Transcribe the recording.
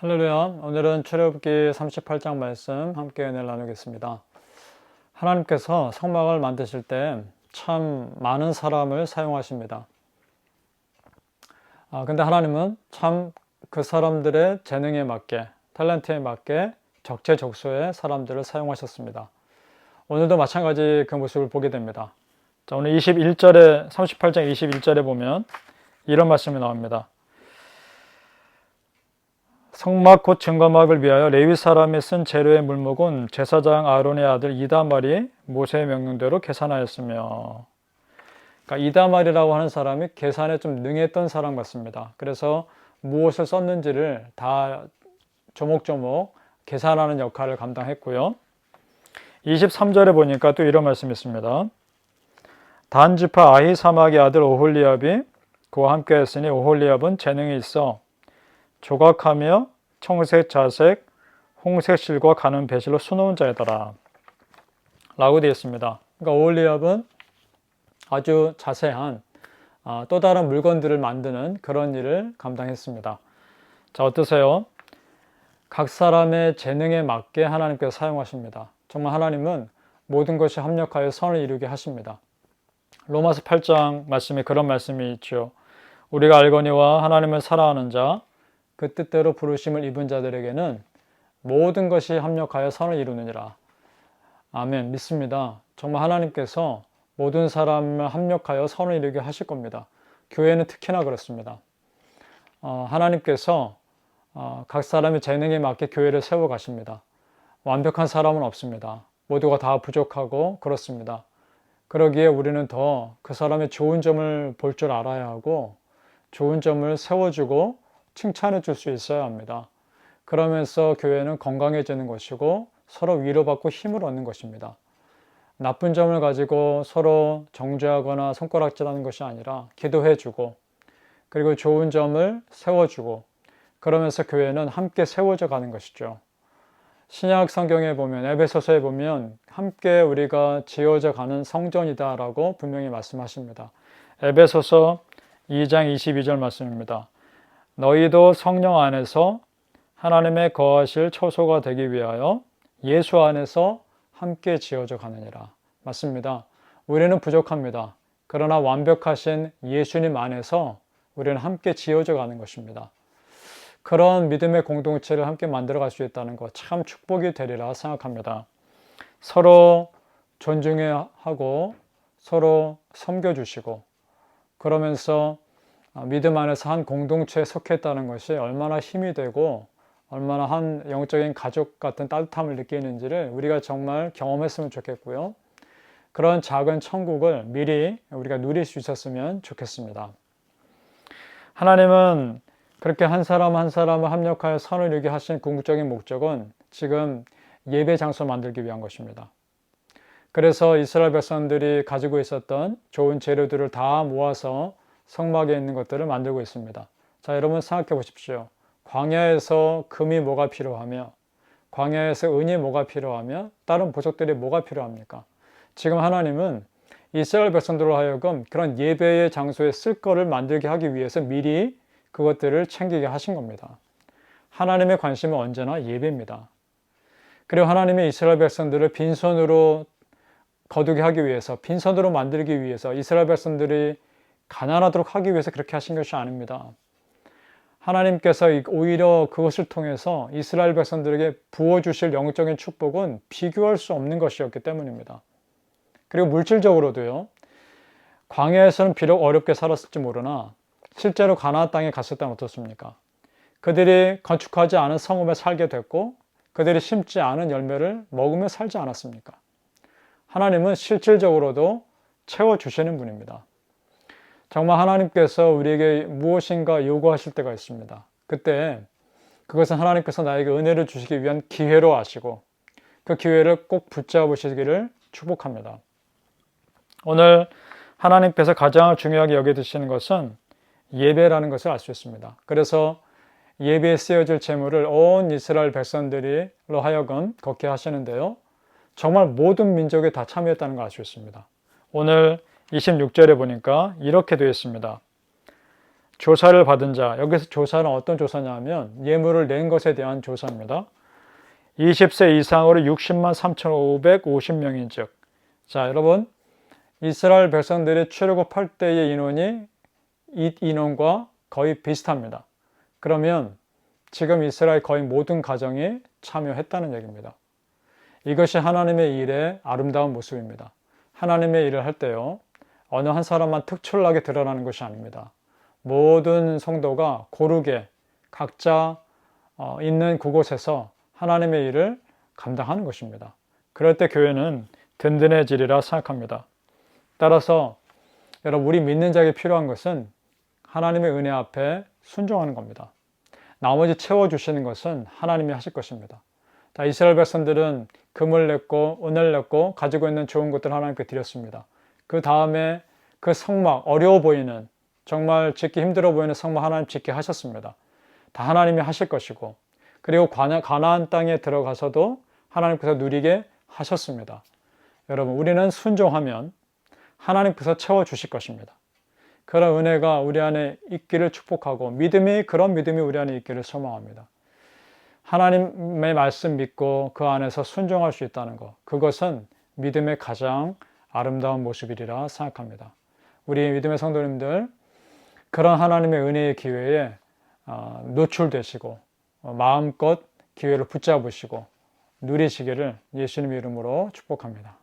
할렐루야. 오늘은 출애굽기 38장 말씀 함께 은혜를 나누겠습니다. 하나님께서 성막을 만드실 때 참 많은 사람을 사용하십니다. 아, 근데 하나님은 참 그 사람들의 재능에 맞게, 탤런트에 맞게 적재적소의 사람들을 사용하셨습니다. 오늘도 마찬가지 그 모습을 보게 됩니다. 자, 오늘 21절에, 38장 21절에 보면 이런 말씀이 나옵니다. 성막 곧 증거막을 위하여 레위 사람이 쓴 재료의 물목은 제사장 아론의 아들 이다말이 모세의 명령대로 계산하였으며 그러니까 이다말이라고 하는 사람이 계산에 좀 능했던 사람 같습니다. 그래서 무엇을 썼는지를 다 조목조목 계산하는 역할을 감당했고요. 23절에 보니까 또 이런 말씀이 있습니다. 단지파 아히사막의 아들 오홀리압이 그와 함께 했으니 오홀리압은 재능이 있어 조각하며 청색, 자색, 홍색 실과 가는 배실로 수놓은 자이더라. 라고 되어 있습니다. 그러니까 오홀리압은 아주 자세한 아, 또 다른 물건들을 만드는 그런 일을 감당했습니다. 자, 어떠세요? 각 사람의 재능에 맞게 하나님께서 사용하십니다. 정말 하나님은 모든 것이 합력하여 선을 이루게 하십니다. 로마서 8장 말씀에 그런 말씀이 있죠. 우리가 알거니와 하나님을 사랑하는 자, 그 뜻대로 부르심을 입은 자들에게는 모든 것이 합력하여 선을 이루느니라. 아멘. 믿습니다. 정말 하나님께서 모든 사람을 합력하여 선을 이루게 하실 겁니다. 교회는 특히나 그렇습니다. 어, 하나님께서 어, 각 사람의 재능에 맞게 교회를 세워 가십니다. 완벽한 사람은 없습니다. 모두가 다 부족하고 그렇습니다. 그러기에 우리는 더 그 사람의 좋은 점을 볼 줄 알아야 하고 좋은 점을 세워주고 칭찬해 줄 수 있어야 합니다. 그러면서 교회는 건강해지는 것이고 서로 위로받고 힘을 얻는 것입니다. 나쁜 점을 가지고 서로 정죄하거나 손가락질하는 것이 아니라 기도해 주고 그리고 좋은 점을 세워주고 그러면서 교회는 함께 세워져 가는 것이죠. 신약 성경에 보면 에베소서에 보면 함께 우리가 지어져 가는 성전이다라고 분명히 말씀하십니다. 에베소서 2장 22절 말씀입니다. 너희도 성령 안에서 하나님의 거하실 처소가 되기 위하여 예수 안에서 함께 지어져 가느니라. 맞습니다. 우리는 부족합니다. 그러나 완벽하신 예수님 안에서 우리는 함께 지어져 가는 것입니다. 그런 믿음의 공동체를 함께 만들어 갈 수 있다는 것 참 축복이 되리라 생각합니다. 서로 존중하고 서로 섬겨 주시고 그러면서 믿음 안에서 한 공동체에 속했다는 것이 얼마나 힘이 되고 얼마나 한 영적인 가족 같은 따뜻함을 느끼는지를 우리가 정말 경험했으면 좋겠고요. 그런 작은 천국을 미리 우리가 누릴 수 있었으면 좋겠습니다. 하나님은 그렇게 한 사람 한 사람을 합력하여 선을 이루게 하신 궁극적인 목적은 지금 예배 장소 만들기 위한 것입니다. 그래서 이스라엘 백성들이 가지고 있었던 좋은 재료들을 다 모아서 성막에 있는 것들을 만들고 있습니다. 자, 여러분 생각해 보십시오. 광야에서 금이 뭐가 필요하며 광야에서 은이 뭐가 필요하며 다른 보석들이 뭐가 필요합니까? 지금 하나님은 이스라엘 백성들로 하여금 그런 예배의 장소에 쓸 거를 만들게 하기 위해서 미리 그것들을 챙기게 하신 겁니다. 하나님의 관심은 언제나 예배입니다. 그리고 하나님의 이스라엘 백성들을 빈손으로 거두게 하기 위해서, 빈손으로 만들기 위해서 이스라엘 백성들이 가난하도록 하기 위해서 그렇게 하신 것이 아닙니다. 하나님께서 오히려 그것을 통해서 이스라엘 백성들에게 부어주실 영적인 축복은 비교할 수 없는 것이었기 때문입니다. 그리고 물질적으로도요, 광야에서는 비록 어렵게 살았을지 모르나 실제로 가나안 땅에 갔을 때는 어떻습니까? 그들이 건축하지 않은 성읍에 살게 됐고 그들이 심지 않은 열매를 먹으며 살지 않았습니까? 하나님은 실질적으로도 채워 주시는 분입니다. 정말 하나님께서 우리에게 무엇인가 요구하실 때가 있습니다. 그때 그것은 하나님께서 나에게 은혜를 주시기 위한 기회로 아시고 그 기회를 꼭 붙잡으시기를 축복합니다. 오늘 하나님께서 가장 중요하게 여겨드시는 것은 예배라는 것을 알 수 있습니다. 그래서 예배에 쓰여질 재물을 온 이스라엘 백성들이로 하여금 걷게 하시는데요. 정말 모든 민족이 다 참여했다는 걸 알 수 있습니다. 오늘 26절에 보니까 이렇게 되어 있습니다. 조사를 받은 자, 여기서 조사는 어떤 조사냐면 예물을 낸 것에 대한 조사입니다. 20세 이상으로 60만 3,550명인 즉. 자, 여러분. 이스라엘 백성들이 출애굽할 때의 인원이 이 인원과 거의 비슷합니다. 그러면 지금 이스라엘 거의 모든 가정이 참여했다는 얘기입니다. 이것이 하나님의 일의 아름다운 모습입니다. 하나님의 일을 할 때요, 어느 한 사람만 특출나게 드러나는 것이 아닙니다. 모든 성도가 고르게 각자 어, 있는 그곳에서 하나님의 일을 감당하는 것입니다. 그럴 때 교회는 든든해지리라 생각합니다. 따라서 여러분 우리 믿는 자에게 필요한 것은 하나님의 은혜 앞에 순종하는 겁니다. 나머지 채워 주시는 것은 하나님이 하실 것입니다. 다 이스라엘 백성들은 금을 냈고 은을 냈고 가지고 있는 좋은 것들 하나님께 드렸습니다. 그 다음에 그 성막 어려워 보이는 정말 짓기 힘들어 보이는 성막 하나님 짓게 하셨습니다. 다 하나님이 하실 것이고 그리고 가나안 땅에 들어가서도 하나님께서 누리게 하셨습니다. 여러분 우리는 순종하면 하나님께서 채워 주실 것입니다. 그런 은혜가 우리 안에 있기를 축복하고 믿음이 그런 믿음이 우리 안에 있기를 소망합니다. 하나님의 말씀 믿고 그 안에서 순종할 수 있다는 것 그것은 믿음의 가장 아름다운 모습이리라 생각합니다. 우리 믿음의 성도님들 그런 하나님의 은혜의 기회에 어, 노출되시고 어, 마음껏 기회를 붙잡으시고 누리시기를 예수님 이름으로 축복합니다.